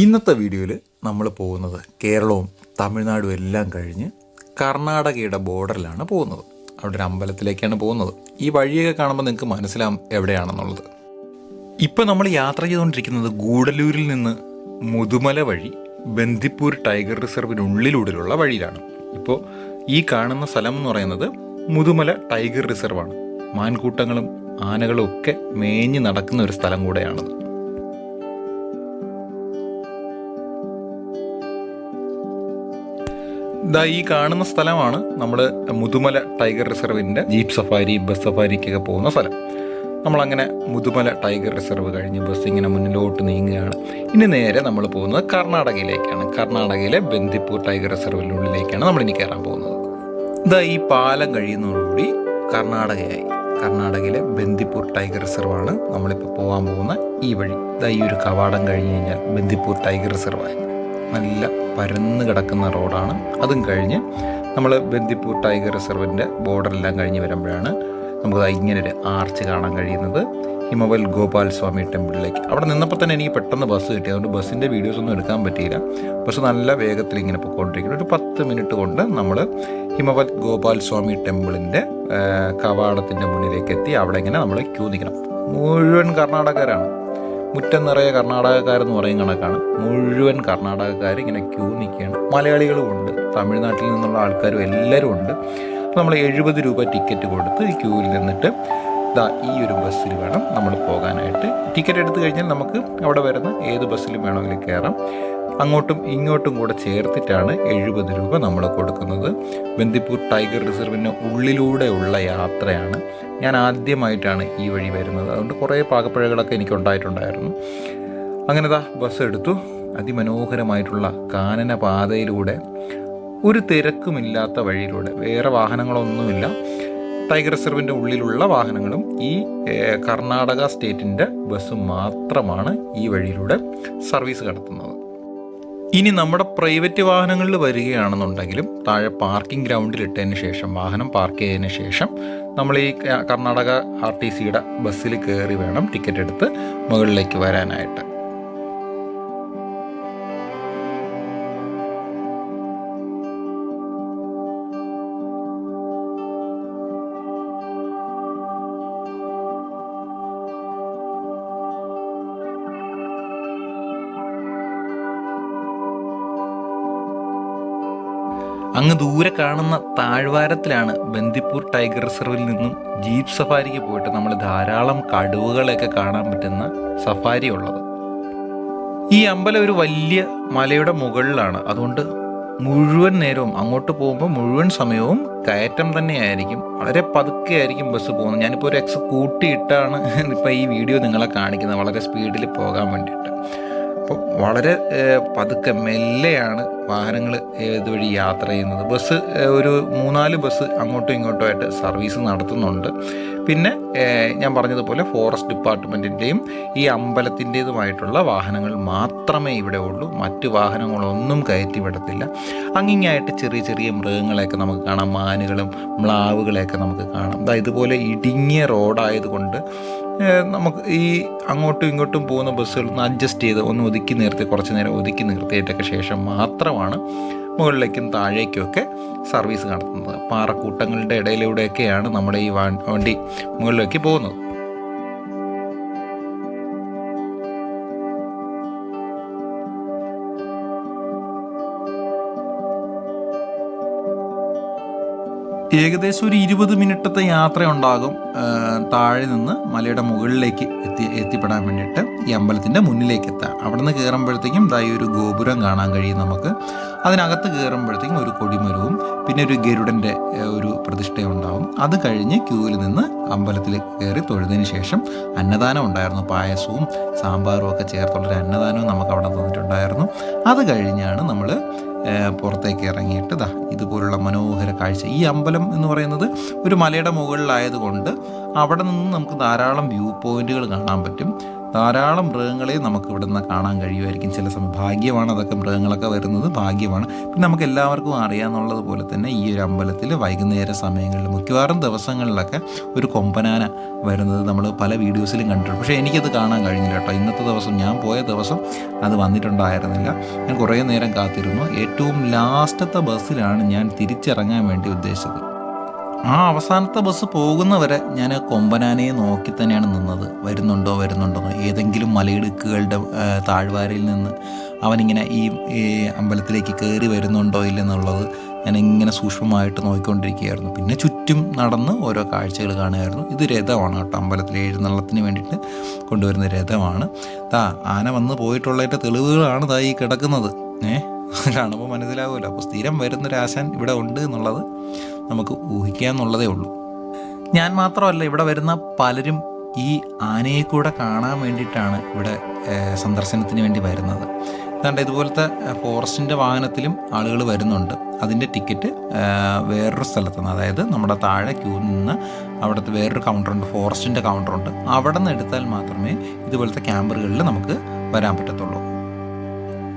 ഇന്നത്തെ വീഡിയോയിൽ നമ്മൾ പോകുന്നത് കേരളവും തമിഴ്നാടും എല്ലാം കഴിഞ്ഞ് കർണാടകയുടെ ബോർഡറിലാണ് പോകുന്നത്. അവിടെ ഒരു അമ്പലത്തിലേക്കാണ് പോകുന്നത്. ഈ വഴിയൊക്കെ കാണുമ്പോൾ നിങ്ങൾക്ക് മനസ്സിലാവും എവിടെയാണെന്നുള്ളത്. ഇപ്പോൾ നമ്മൾ യാത്ര ചെയ്തുകൊണ്ടിരിക്കുന്നത് ഗൂഡലൂരിൽ നിന്ന് മുതുമല വഴി ബന്ദിപ്പൂർ ടൈഗർ റിസർവിനുള്ളിലൂടെയുള്ള വഴിയിലാണ്. ഇപ്പോൾ ഈ കാണുന്ന സ്ഥലം എന്ന് പറയുന്നത് മുതുമല ടൈഗർ റിസർവാണ്. മാൻകൂട്ടങ്ങളും ആനകളും ഒക്കെ മേഞ്ഞ് നടക്കുന്ന ഒരു സ്ഥലം കൂടെയാണത്. ദാ ഈ കാണുന്ന സ്ഥലമാണ് നമ്മൾ മുതുമല ടൈഗർ റിസർവിന്റെ ജീപ്പ് സഫാരി ബസ് സഫാരിക്കൊക്കെ പോകുന്ന സ്ഥലം. നമ്മളങ്ങനെ മുതുമല ടൈഗർ റിസർവ് കഴിഞ്ഞ് ബസ് ഇങ്ങനെ മുന്നിലോട്ട് നീങ്ങുകയാണ്. ഇനി നേരെ നമ്മൾ പോകുന്നത് കർണാടകയിലേക്കാണ്. കർണാടകയിലെ ബന്ദിപ്പൂർ ടൈഗർ റിസർവിനുള്ളിലേക്കാണ് നമ്മൾ ഇനി കയറാൻ പോകുന്നത്. ഇതാ ഈ പാലം കഴിയുന്നതോടുകൂടി കർണാടകയായി. കർണാടകയിലെ ബന്ദിപ്പൂർ ടൈഗർ റിസർവാണ് നമ്മളിപ്പോൾ പോകാൻ പോകുന്ന ഈ വഴി. ഇതാ ഈ ഒരു കവാടം കഴിഞ്ഞ് കഴിഞ്ഞാൽ ബന്ദിപ്പൂർ ടൈഗർ റിസർവായി നല്ല പരന്ന് കിടക്കുന്ന റോഡാണ്. അതും കഴിഞ്ഞ് നമ്മൾ ബന്ദിപ്പൂർ ടൈഗർ റിസർവിന്റെ ബോർഡറെല്ലാം കഴിഞ്ഞ് വരുമ്പോഴാണ് നമുക്ക് ഇങ്ങനൊരു ആർച്ച് കാണാൻ കഴിയുന്നത്. ഹിമവൽ ഗോപാൽ സ്വാമി ടെമ്പിളിലേക്ക്. അവിടെ നിന്നപ്പോൾ തന്നെ എനിക്ക് പെട്ടെന്ന് ബസ് കിട്ടി. അതുകൊണ്ട് ബസ്സിന്റെ വീഡിയോസ് ഒന്നും എടുക്കാൻ പറ്റിയില്ല. ബസ് നല്ല വേഗത്തിൽ ഇങ്ങനെ പോയിക്കൊണ്ടിരിക്കുന്നു. ഒരു പത്ത് മിനിറ്റ് കൊണ്ട് നമ്മൾ ഹിമവൽ ഗോപാൽ സ്വാമി ടെമ്പിളിന്റെ കവാടത്തിന്റെ മുന്നിലേക്ക് എത്തി. അവിടെ ഇങ്ങനെ നമ്മൾ ക്യൂ നിൽക്കണം. മുഴുവൻ കർണാടകക്കാരാണ്. മുറ്റം നിറയെ കർണാടകക്കാരെന്ന് പറയും കണക്കാണ്. മുഴുവൻ കർണാടകക്കാർ ഇങ്ങനെ ക്യൂ നിൽക്കുകയാണ്. മലയാളികളും ഉണ്ട്. തമിഴ്നാട്ടിൽ നിന്നുള്ള ആൾക്കാരും എല്ലാവരും ഉണ്ട്. നമ്മൾ എഴുപത് രൂപ ടിക്കറ്റ് കൊടുത്ത് ക്യൂവിൽ നിന്നിട്ട് ദാ ഈ ഒരു ബസ്സിൽ വേണം നമ്മൾ പോകാനായിട്ട്. ടിക്കറ്റ് എടുത്തു കഴിഞ്ഞാൽ നമുക്ക് അവിടെ വരുന്ന ഏത് ബസ്സിലും വേണമെങ്കിലും കയറാം. അങ്ങോട്ടും ഇങ്ങോട്ടും കൂടെ ചേർത്തിട്ടാണ് എഴുപത് രൂപ നമ്മൾ കൊടുക്കുന്നത്. ബന്ദിപ്പൂർ ടൈഗർ റിസർവിന് ഉള്ളിലൂടെയുള്ള യാത്രയാണ്. ഞാൻ ആദ്യമായിട്ടാണ് ഈ വഴി വരുന്നത്. അതുകൊണ്ട് കുറേ പാകപ്പഴകളൊക്കെ എനിക്ക് ഉണ്ടായിട്ടുണ്ടായിരുന്നു അങ്ങനെ ദാ ബസ് എടുത്തു. അതിമനോഹരമായിട്ടുള്ള കാനന പാതയിലൂടെ ഒരു തിരക്കുമില്ലാത്ത വഴിയിലൂടെ. വേറെ വാഹനങ്ങളൊന്നുമില്ല. ടൈഗർ റിസർവിന്റെ ഉള്ളിലുള്ള വാഹനങ്ങളും ഈ കർണാടക സ്റ്റേറ്റിന്റെ ബസ്സും മാത്രമാണ് ഈ വഴിയിലൂടെ സർവീസ് നടത്തുന്നത് ഇനി നമ്മുടെ പ്രൈവറ്റ് വാഹനങ്ങളിൽ വരികയാണെന്നുണ്ടെങ്കിലും താഴെ പാർക്കിംഗ് ഗ്രൗണ്ടിൽ ഇട്ടതിന് ശേഷം വാഹനം പാർക്ക് ചെയ്തതിന് ശേഷം നമ്മൾ ഈ കർണാടക ആർ ടി സിയുടെ ബസ്സിൽ കയറി വേണം ടിക്കറ്റ് എടുത്ത് മുകളിലേക്ക് വരാനായിട്ട്. അങ്ങ് ദൂരെ കാണുന്ന താഴ്വാരത്തിലാണ് ബന്ദിപ്പൂർ ടൈഗർ റിസർവിൽ നിന്നും ജീപ്പ് സഫാരിക്ക് പോയിട്ട് നമ്മൾ ധാരാളം കടുവകളെയൊക്കെ കാണാൻ പറ്റുന്ന സഫാരി ഉള്ളത്. ഈ അമ്പലം ഒരു വലിയ മലയുടെ മുകളിലാണ്. അതുകൊണ്ട് മുഴുവൻ നേരവും അങ്ങോട്ട് പോകുമ്പോൾ മുഴുവൻ സമയവും കയറ്റം തന്നെയായിരിക്കും. വളരെ പതുക്കെ ആയിരിക്കും ബസ് പോകുന്നത്. ഞാനിപ്പോൾ ഒരു എക്സ് കൂട്ടിയിട്ടാണ് ഇപ്പോൾ ഈ വീഡിയോ നിങ്ങളെ കാണിക്കുന്നത്. വളരെ സ്പീഡിൽ പോകാൻ വേണ്ടിയിട്ട്. അപ്പോൾ വളരെ പതുക്കെ മെല്ലെയാണ് വാഹനങ്ങൾ ഇതുവഴി യാത്ര ചെയ്യുന്നത്. ബസ് ഒരു മൂന്നാൽ ബസ് അങ്ങോട്ടും ഇങ്ങോട്ടും ആയിട്ട് സർവീസ് നടത്തുന്നുണ്ട്. പിന്നെ ഞാൻ പറഞ്ഞതുപോലെ ഫോറസ്റ്റ് ഡിപ്പാർട്ട്മെന്റിന്റെയും ഈ അമ്പലത്തിന്റേതുമായിട്ടുള്ള വാഹനങ്ങൾ മാത്രമേ ഇവിടെ ഉള്ളൂ. മറ്റ് വാഹനങ്ങളൊന്നും കയറ്റി വിടത്തില്ല. അങ്ങിങ്ങായിട്ട് ചെറിയ ചെറിയ മൃഗങ്ങളെയൊക്കെ നമുക്ക് കാണാം. മാനുകളും മ്ലാവുകളെയൊക്കെ നമുക്ക് കാണാം. ഇതുപോലെ ഇടുങ്ങിയ റോഡായതുകൊണ്ട് നമുക്ക് ഈ അങ്ങോട്ടും ഇങ്ങോട്ടും പോകുന്ന ബസ്സുകളൊന്ന് അഡ്ജസ്റ്റ് ചെയ്ത് ഒന്ന് ഒതുക്കി നിർത്തി കുറച്ച് നേരം ഒതുക്കി നിർത്തിയിട്ടൊക്കെ ശേഷം മാത്രമാണ് മുകളിലേക്കും താഴേക്കുമൊക്കെ സർവീസ് നടത്തുന്നത്. പാറക്കൂട്ടങ്ങളുടെ ഇടയിലൂടെയൊക്കെയാണ് നമ്മുടെ ഈ വണ്ടി മുകളിലേക്ക് പോകുന്നത്. ഏകദേശം ഒരു ഇരുപത് മിനിറ്റത്തെ യാത്ര ഉണ്ടാകും താഴെ നിന്ന് മലയുടെ മുകളിലേക്ക് എത്തി എത്തിപ്പെടാൻ വേണ്ടിയിട്ട് ഈ അമ്പലത്തിന്റെ മുന്നിലേക്ക് എത്താം അവിടെ നിന്ന് കയറുമ്പോഴത്തേക്കും ഈ ഒരു ഗോപുരം കാണാൻ കഴിയും നമുക്ക്. അതിനകത്ത് കയറുമ്പോഴത്തേക്കും ഒരു കൊടിമരവും പിന്നെ ഒരു ഗരുഡന്റെ ഒരു പ്രതിഷ്ഠയുണ്ടാവും അത് കഴിഞ്ഞ് ക്യൂവിൽ നിന്ന് അമ്പലത്തിൽ കയറി തൊഴുതിന് ശേഷം അന്നദാനം ഉണ്ടായിരുന്നു. പായസവും സാമ്പാറും ഒക്കെ ചേർത്തുള്ളൊരു അന്നദാനവും നമുക്ക് അവിടെ തന്നിട്ടുണ്ടായിരുന്നു. അത് കഴിഞ്ഞാണ് നമ്മൾ പുറത്തേക്ക് ഇറങ്ങിയിട്ട് ഇതാ മനോഹര കാഴ്ച. ഈ അമ്പലം എന്ന് പറയുന്നത് ഒരു മലയുടെ മുകളിലായതുകൊണ്ട് അവിടെ നിന്ന് നമുക്ക് ധാരാളം വ്യൂ പോയിന്റുകൾ കാണാൻ പറ്റും. ധാരാളം മൃഗങ്ങളെ നമുക്ക് ഇവിടെ നിന്ന് കാണാൻ കഴിയുമായിരിക്കും. ചില സമയം ഭാഗ്യമാണ് അതൊക്കെ മൃഗങ്ങളൊക്കെ വരുന്നത് ഭാഗ്യമാണ്. പിന്നെ നമുക്ക് എല്ലാവർക്കും അറിയാമെന്നുള്ളത് പോലെ തന്നെ ഈ ഒരു അമ്പലത്തിൽ വൈകുന്നേര സമയങ്ങളിൽ മിക്കവാറും ദിവസങ്ങളിലൊക്കെ ഒരു കൊമ്പനാന വരുന്നത് നമ്മൾ പല വീഡിയോസിലും കണ്ടിട്ടുണ്ട്. പക്ഷേ എനിക്കത് കാണാൻ കഴിഞ്ഞില്ല കേട്ടോ. ഇന്നത്തെ ദിവസം ഞാൻ പോയ ദിവസം അത് വന്നിട്ടുണ്ടായിരുന്നില്ല. ഞാൻ കുറേ നേരം കാത്തിരുന്നു. ഏറ്റവും ലാസ്റ്റത്തെ ബസ്സിലാണ് ഞാൻ തിരിച്ചിറങ്ങാൻ വേണ്ടി ഉദ്ദേശിച്ചത്. ആ അവസാനത്തെ ബസ് പോകുന്നവരെ ഞാൻ കൊമ്പനാനയെ നോക്കി തന്നെയാണ് നിന്നത്. വരുന്നുണ്ടോ വരുന്നുണ്ടോ ഏതെങ്കിലും മലയിടുക്കുകളുടെ താഴ്വാരയിൽ നിന്ന് അവനിങ്ങനെ ഈ അമ്പലത്തിലേക്ക് കയറി വരുന്നുണ്ടോ ഇല്ലെന്നുള്ളത് ഞാൻ ഇങ്ങനെ സൂക്ഷ്മമായിട്ട് നോക്കിക്കൊണ്ടിരിക്കുകയായിരുന്നു. പിന്നെ ചുറ്റും നടന്ന് ഓരോ കാഴ്ചകൾ കാണുമായിരുന്നു ഇത് രഥമാണ് കേട്ടോ. അമ്പലത്തിലെ എഴുന്നള്ളത്തിന് വേണ്ടിയിട്ട് കൊണ്ടുവരുന്ന രഥമാണ്. താ ആന വന്ന് പോയിട്ടുള്ളതിന്റെ തെളിവുകളാണ് താ ഈ കിടക്കുന്നത്. ഏഹ് കാണുമ്പോൾ മനസ്സിലാവുമല്ലോ. അപ്പോൾ സ്ഥിരം വരുന്നൊരാശാൻ ഇവിടെ ഉണ്ട് എന്നുള്ളത്. നമുക്ക് ഊഹിക്കാന്നുള്ളതേ ഉള്ളൂ. ഞാൻ മാത്രമല്ല ഇവിടെ വരുന്ന പലരും ഈ ആനയെ കൂടെ കാണാൻ വേണ്ടിയിട്ടാണ് ഇവിടെ സന്ദർശനത്തിന് വേണ്ടി വരുന്നത്. അതുകൊണ്ട് ഇതുപോലത്തെ ഫോറസ്റ്റിന്റെ വാഹനത്തിലും ആളുകൾ വരുന്നുണ്ട്. അതിന്റെ ടിക്കറ്റ് വേറൊരു സ്ഥലത്ത് നിന്ന് അതായത് നമ്മുടെ താഴെ ക്യൂ നിന്ന് അവിടുത്തെ വേറൊരു കൗണ്ടറുണ്ട് ഫോറസ്റ്റിന്റെ കൗണ്ടറുണ്ട്. അവിടെ നിന്ന് എടുത്താൽ മാത്രമേ ഇതുപോലത്തെ ക്യാമ്പറുകളിൽ നമുക്ക് വരാൻ പറ്റത്തുള്ളൂ.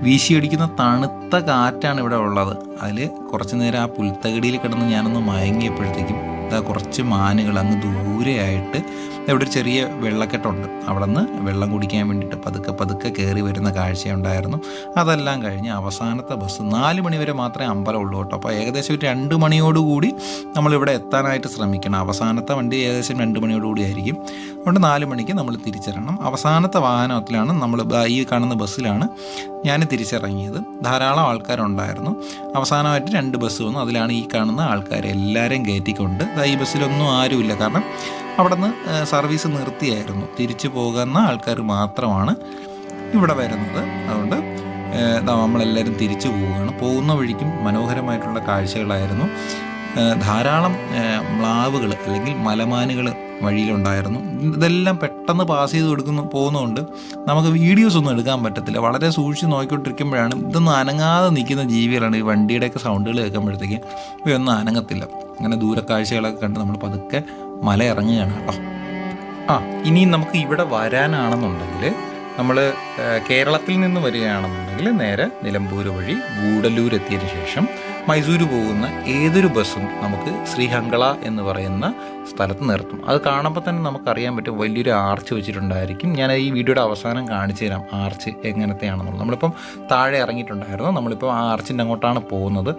വീശിയടിക്കുന്ന തണുത്ത കാറ്റാണ് ഇവിടെ ഉള്ളത്. അതിൽ കുറച്ച് നേരം ആ പുൽത്തകടിയിൽ കിടന്ന് ഞാനൊന്ന് മയങ്ങിയപ്പോഴത്തേക്കും ഇതാ കുറച്ച് മാനുകൾ അങ്ങ് ദൂരെയായിട്ട് ഇവിടെ ഒരു ചെറിയ വെള്ളക്കെട്ടുണ്ട്. അവിടെ നിന്ന് വെള്ളം കുടിക്കാൻ വേണ്ടിയിട്ട് പതുക്കെ പതുക്കെ കയറി വരുന്ന കാഴ്ചയുണ്ടായിരുന്നു. അതെല്ലാം കഴിഞ്ഞ് അവസാനത്തെ ബസ് നാല് മണിവരെ മാത്രമേ അമ്പലം ഉള്ളൂ കേട്ടോ. അപ്പോൾ ഏകദേശം ഒരു രണ്ട് മണിയോടുകൂടി നമ്മളിവിടെ എത്താനായിട്ട് ശ്രമിക്കണം. അവസാനത്തെ വണ്ടി ഏകദേശം രണ്ട് മണിയോടുകൂടി ആയിരിക്കും. അതുകൊണ്ട് നാല് മണിക്ക് നമ്മൾ തിരിച്ചിറങ്ങണം. അവസാനത്തെ വാഹനത്തിലാണ് നമ്മൾ ഈ കാണുന്ന ബസ്സിലാണ് ഞാൻ തിരിച്ചിറങ്ങിയത്. ധാരാളം ആൾക്കാരുണ്ടായിരുന്നു. അവസാനമായിട്ട് രണ്ട് ബസ് വന്നു. അതിലാണ് ഈ കാണുന്ന ആൾക്കാർ എല്ലാവരെയും കയറ്റിക്കൊണ്ട് ഈ ബസ്സിലൊന്നും ആരുമില്ല. കാരണം അവിടെ നിന്ന് സർവീസ് നിർത്തിയായിരുന്നു. തിരിച്ചു പോകുന്ന ആൾക്കാർ മാത്രമാണ് ഇവിടെ വരുന്നത്. അതുകൊണ്ട് നമ്മളെല്ലാവരും തിരിച്ചു പോവുകയാണ്. പോകുന്ന വഴിക്കും മനോഹരമായിട്ടുള്ള കാഴ്ചകളായിരുന്നു. ധാരാളം മ്ലാവുകൾ അല്ലെങ്കിൽ മലമാനുകൾ വഴിയിലുണ്ടായിരുന്നു. ഇതെല്ലാം പെട്ടെന്ന് പാസ് ചെയ്ത് കൊടുക്കുന്നു പോകുന്നതുകൊണ്ട് നമുക്ക് വീഡിയോസ് ഒന്നും എടുക്കാൻ പറ്റത്തില്ല. വളരെ സൂക്ഷിച്ച് നോക്കിക്കൊണ്ടിരിക്കുമ്പോഴാണ് ഇതൊന്നും അനങ്ങാതെ നിൽക്കുന്ന ജീവികളാണ് ഈ വണ്ടിയുടെയൊക്കെ സൗണ്ടുകൾ കേൾക്കുമ്പോഴത്തേക്ക്. ഇവയൊന്നും അനങ്ങത്തില്ല. അങ്ങനെ ദൂരക്കാഴ്ചകളൊക്കെ കണ്ട് നമ്മൾ പതുക്കെ മല ഇറങ്ങുകയാണ് കേട്ടോ. ആ ഇനിയും നമുക്ക് ഇവിടെ വരാനാണെന്നുണ്ടെങ്കിൽ നമ്മൾ കേരളത്തിൽ നിന്ന് വരികയാണെന്നുണ്ടെങ്കിൽ നേരെ നിലമ്പൂർ വഴി ഗൂഡല്ലൂർ എത്തിയതിനു ശേഷം മൈസൂര് പോകുന്ന ഏതൊരു ബസ്സും നമുക്ക് ശ്രീഹങ്കള എന്ന് പറയുന്ന സ്ഥലത്ത് നിർത്തും. അത് കാണുമ്പോൾ തന്നെ നമുക്കറിയാൻ പറ്റും വലിയൊരു ആർച്ച് വെച്ചിട്ടുണ്ടായിരിക്കും. ഞാൻ ഈ വീഡിയോയുടെ അവസാനം കാണിച്ചു തരാം ആർച്ച് എങ്ങനത്തെയാണെന്നുള്ളത്. നമ്മളിപ്പം താഴെ ഇറങ്ങിയിട്ടുണ്ടായിരുന്നു. നമ്മളിപ്പോൾ ആ ആർച്ചിന്റെ അങ്ങോട്ടാണ് പോകുന്നത്.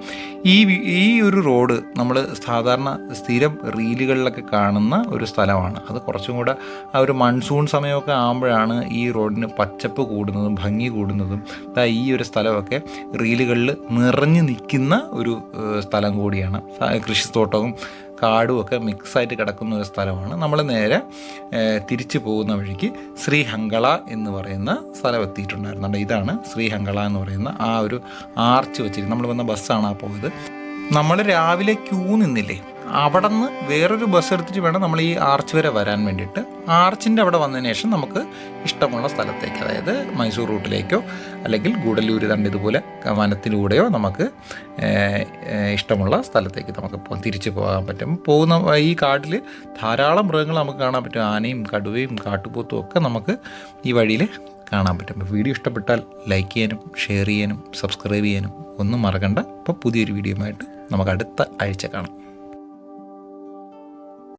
ഈ ഈ ഒരു റോഡ് നമ്മൾ സാധാരണ സ്ഥിരം റീലുകളിലൊക്കെ കാണുന്ന ഒരു സ്ഥലമാണ്. അത് കുറച്ചും കൂടെ ആ ഒരു മൺസൂൺ സമയമൊക്കെ ആകുമ്പോഴാണ് ഈ റോഡിന് പച്ചപ്പ് കൂടുന്നതും ഭംഗി കൂടുന്നതും ഈ ഒരു സ്ഥലമൊക്കെ റീലുകളിൽ നിറഞ്ഞു നിൽക്കുന്ന ഒരു സ്ഥലം കൂടിയാണ്. കൃഷിത്തോട്ടവും കാടും ഒക്കെ മിക്സായിട്ട് കിടക്കുന്ന ഒരു സ്ഥലമാണ്. നമ്മൾ നേരെ തിരിച്ചു പോകുന്ന വഴിക്ക് ശ്രീഹങ്കള എന്ന് പറയുന്ന സ്ഥലം എത്തിയിട്ടുണ്ടായിരുന്നു അതുകൊണ്ട് ഇതാണ് ശ്രീഹങ്കള എന്ന് പറയുന്ന ആ ഒരു ആർച്ച് വെച്ചിരിക്കുന്നത്. നമ്മൾ വന്ന ബസ്സാണ് ആ പോയത്. നമ്മൾ രാവിലെ ക്യൂ നിന്നില്ലേ? അവിടെ നിന്ന് വേറൊരു ബസ് എടുത്തിട്ട് വേണം നമ്മൾ ഈ ആർച്ച് വരെ വരാൻ വേണ്ടിയിട്ട്. ആർച്ചിന്റെ അവിടെ വന്നതിന് ശേഷം നമുക്ക് ഇഷ്ടമുള്ള സ്ഥലത്തേക്ക് അതായത് മൈസൂർ റൂട്ടിലേക്കോ അല്ലെങ്കിൽ ഗൂഡല്ലൂർ തണ്ട് ഇതുപോലെ വനത്തിലൂടെയോ നമുക്ക് ഇഷ്ടമുള്ള സ്ഥലത്തേക്ക് നമുക്ക് തിരിച്ചു പോകാൻ പറ്റും. പോകുന്ന ഈ കാട്ടിൽ ധാരാളം മൃഗങ്ങൾ നമുക്ക് കാണാൻ പറ്റും. ആനയും കടുവയും കാട്ടുപോത്തും ഒക്കെ നമുക്ക് ഈ വഴിയിൽ കാണാൻ പറ്റും. അപ്പോൾ വീഡിയോ ഇഷ്ടപ്പെട്ടാൽ ലൈക്ക് ചെയ്യാനും ഷെയർ ചെയ്യാനും സബ്സ്ക്രൈബ് ചെയ്യാനും ഒന്നും മറക്കണ്ട. അപ്പോൾ പുതിയൊരു വീഡിയോ ആയിട്ട് നമുക്ക് അടുത്ത ആഴ്ച കാണാം.